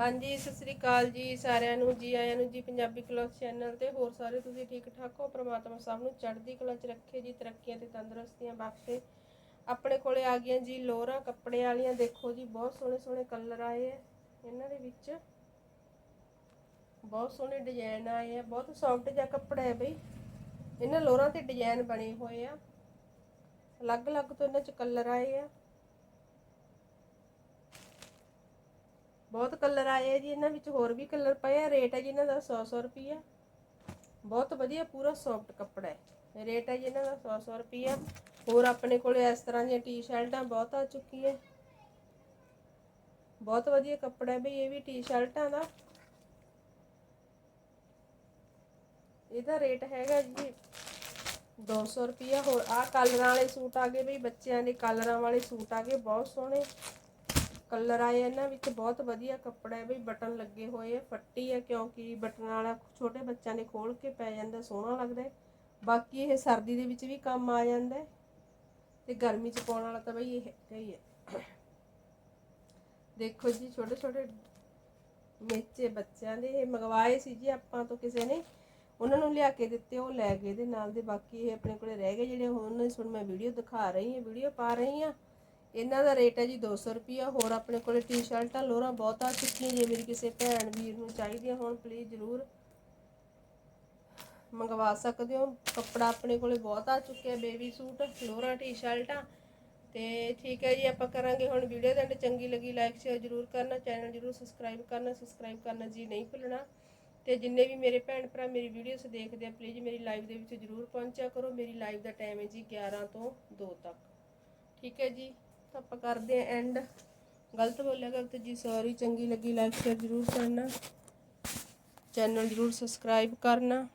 ਹਾਂਜੀ, ਸਤਿ ਸ੍ਰੀ ਅਕਾਲ ਜੀ ਸਾਰਿਆਂ ਨੂੰ, ਜੀ ਆਇਆਂ ਨੂੰ, ਜੀ ਪੰਜਾਬੀ ਕਲੌਥ ਚੈਨਲ ਤੇ ਹੋਰ ਸਾਰੇ ਤੁਸੀਂ ਠੀਕ ਠਾਕ ਹੋ? ਪ੍ਰਮਾਤਮਾ ਸਭ ਨੂੰ ਚੜ੍ਹਦੀ ਕਲਾ ਚ ਰੱਖੇ, ਜੀ ਤਰੱਕੀਆਂ ਤੇ ਤੰਦਰੁਸਤੀਆਂ ਬਖਸ਼ੇ। ਆਪਣੇ ਕੋਲੇ ਆ ਗਈਆਂ ਜੀ ਲੋਰਾਂ ਕੱਪੜੇ ਵਾਲੀਆਂ, ਦੇਖੋ ਜੀ ਬਹੁਤ ਸੋਹਣੇ ਸੋਹਣੇ ਕਲਰ ਆਏ ਆ ਇਹਨਾਂ ਦੇ ਵਿੱਚ। ਬਹੁਤ ਸੋਹਣੇ ਡਿਜ਼ਾਈਨ ਆਏ ਆ ਬਹੁਤ ਸੌਫਟ ਜਿਹਾ ਕੱਪੜਾ ਹੈ ਬਈ। ਇਹਨਾਂ ਲੋਰਾਂ ਤੇ ਡਿਜ਼ਾਈਨ ਬਣੇ ਹੋਏ ਆ। ਅਲੱਗ-ਅਲੱਗ ਤੋਂ ਇਹਨਾਂ ਚ ਕਲਰ ਆਏ ਆ। ਬਹੁਤ ਕਲਰ ਆਏ ਆ ਜੀ, ਇਹਨਾਂ ਵਿੱਚ ਹੋਰ ਵੀ ਕਲਰ ਪਏ ਆ। ਰੇਟ ਹੈ ਜੀ ਇਹਨਾਂ ਦਾ 100 100 ਰੁਪਿਆ ਬਹੁਤ ਵਧੀਆ, ਪੂਰਾ ਸੌਫਟ ਕੱਪੜਾ ਹੈ। ਰੇਟ ਹੈ ਜੀ ਇਹਨਾਂ ਦਾ 100 100 ਰੁਪਿਆ ਹੋਰ ਆਪਣੇ ਕੋਲੇ ਇਸ ਤਰ੍ਹਾਂ ਦੀਆਂ ਟੀ-ਸ਼ਰਟਾਂ ਬਹੁਤ ਆ ਚੁੱਕੀਆਂ ਬਹੁਤ ਵਧੀਆ ਕੱਪੜਾ ਹੈ ਬਈ, ਇਹ ਵੀ ਟੀ-ਸ਼ਰਟਾਂ ਦਾ। ਇਹਦਾ ਰੇਟ ਹੈਗਾ ਜੀ 200 ਰੁਪਿਆ ਹੋਰ ਆ ਕਲਰਾਂ ਵਾਲੇ ਸੂਟ ਆ ਗਏ ਬਈ, ਬੱਚਿਆਂ ਦੇ ਕਲਰਾਂ ਵਾਲੇ ਸੂਟ ਆ ਗਏ, ਬਹੁਤ ਸੋਹਣੇ। ਕਲਰ ਆਏ ਇਹਨਾਂ ਵਿੱਚ, ਬਹੁਤ ਵਧੀਆ ਕੱਪੜਾ ਹੈ ਬਈ, ਬਟਨ ਲੱਗੇ ਹੋਏ ਆ, ਫੱਟੀ ਹੈ ਕਿਉਂਕਿ ਬਟਨ ਵਾਲਾ ਛੋਟੇ ਬੱਚਿਆਂ ਨੇ ਖੋਲ ਕੇ ਪੈ ਜਾਂਦਾ, ਸੋਹਣਾ ਲੱਗਦਾ ਬਾਕੀ ਇਹ ਸਰਦੀ ਦੇ ਵਿੱਚ ਵੀ ਕੰਮ ਆ ਜਾਂਦਾ ਹੈ ਤੇ ਗਰਮੀ ਚ ਪਾਉਣ ਵਾਲਾ ਤਾਂ ਬਈ ਇਹ ਹੀ ਹੈ ਦੇਖੋ ਜੀ ਛੋਟੇ ਛੋਟੇ ਮੇਚੇ ਬੱਚਿਆਂ ਦੇ ਇਹ ਮੰਗਵਾਏ ਸੀ ਜੀ ਆਪਾਂ ਤੋਂ ਕਿਸੇ ਨੇ। ਉਹਨਾਂ ਨੂੰ ਲਿਆ ਕੇ ਦਿੱਤੇ, ਉਹ ਲੈ ਗਏ ਦੇ ਨਾਲ ਦੇ, ਬਾਕੀ ਇਹ ਆਪਣੇ ਕੋਲੇ ਰਹਿ ਗਏ ਜਿਹੜੇ, ਹੁਣ ਸੁਣ ਮੈਂ ਵੀਡੀਓ ਦਿਖਾ ਰਹੀ ਹਾਂ, ਵੀਡੀਓ ਪਾ ਰਹੀ ਹਾਂ। ਇਹਨਾਂ ਦਾ ਰੇਟ ਹੈ ਜੀ 200 ਰੁਪਿਆ ਹੋਰ ਆਪਣੇ ਕੋਲੇ ਟੀ-ਸ਼ਰਟਾਂ ਲੋਰਾਂ ਬਹੁਤ ਆ ਚੁੱਕੀਆਂ ਜੇ ਮੇਰੀ ਕਿਸੇ ਭੈਣ ਵੀਰ ਨੂੰ ਚਾਹੀਦੀਆਂ ਹੋਣ ਪਲੀਜ਼ ਜ਼ਰੂਰ ਮੰਗਵਾ ਸਕਦੇ ਹੋ। ਕੱਪੜਾ ਆਪਣੇ ਕੋਲੇ ਬਹੁਤ ਆ ਚੁੱਕਿਆ ਬੇਬੀ ਸੂਟ ਲੋਰਾਂ ਟੀ-ਸ਼ਰਟਾਂ ਤੇ ਠੀਕ ਹੈ ਜੀ, ਆਪਾਂ ਕਰਾਂਗੇ ਹੁਣ ਵੀਡੀਓ ਦੇ ਚੰਗੀ ਲੱਗੀ ਲਾਈਕ ਸ਼ੇਅਰ ਜ਼ਰੂਰ ਕਰਨਾ ਚੈਨਲ ਜ਼ਰੂਰ ਸਬਸਕ੍ਰਾਈਬ ਕਰਨਾ ਸਬਸਕ੍ਰਾਈਬ ਕਰਨਾ ਜੀ ਨਹੀਂ ਭੁੱਲਣਾ। ਤੇ ਜਿੰਨੇ ਵੀ ਮੇਰੇ ਭੈਣ ਭਰਾ ਮੇਰੀ ਵੀਡੀਓਸ ਦੇਖਦੇ ਆ ਪਲੀਜ਼ ਮੇਰੀ ਲਾਈਵ ਦੇ ਵਿੱਚ ਜ਼ਰੂਰ ਪਹੁੰਚਿਆ ਕਰੋ। ਮੇਰੀ ਲਾਈਵ ਦਾ ਟਾਈਮ ਹੈ ਜੀ 11 ਤੋਂ 2 ਤੱਕ। ਠੀਕ ਹੈ ਜੀ। ਤਾਂ ਆਪਾਂ ਕਰਦੇ ਆ ਐਂਡ ਗਲਤ ਬੋਲਿਆ ਗਲਤ ਜੀ ਸੌਰੀ ਚੰਗੀ ਲੱਗੀ ਲਾਈਕ ਸ਼ੇਅਰ ਜ਼ਰੂਰ ਕਰਨਾ। ਚੈਨਲ ਜ਼ਰੂਰ ਸਬਸਕ੍ਰਾਈਬ ਕਰਨਾ।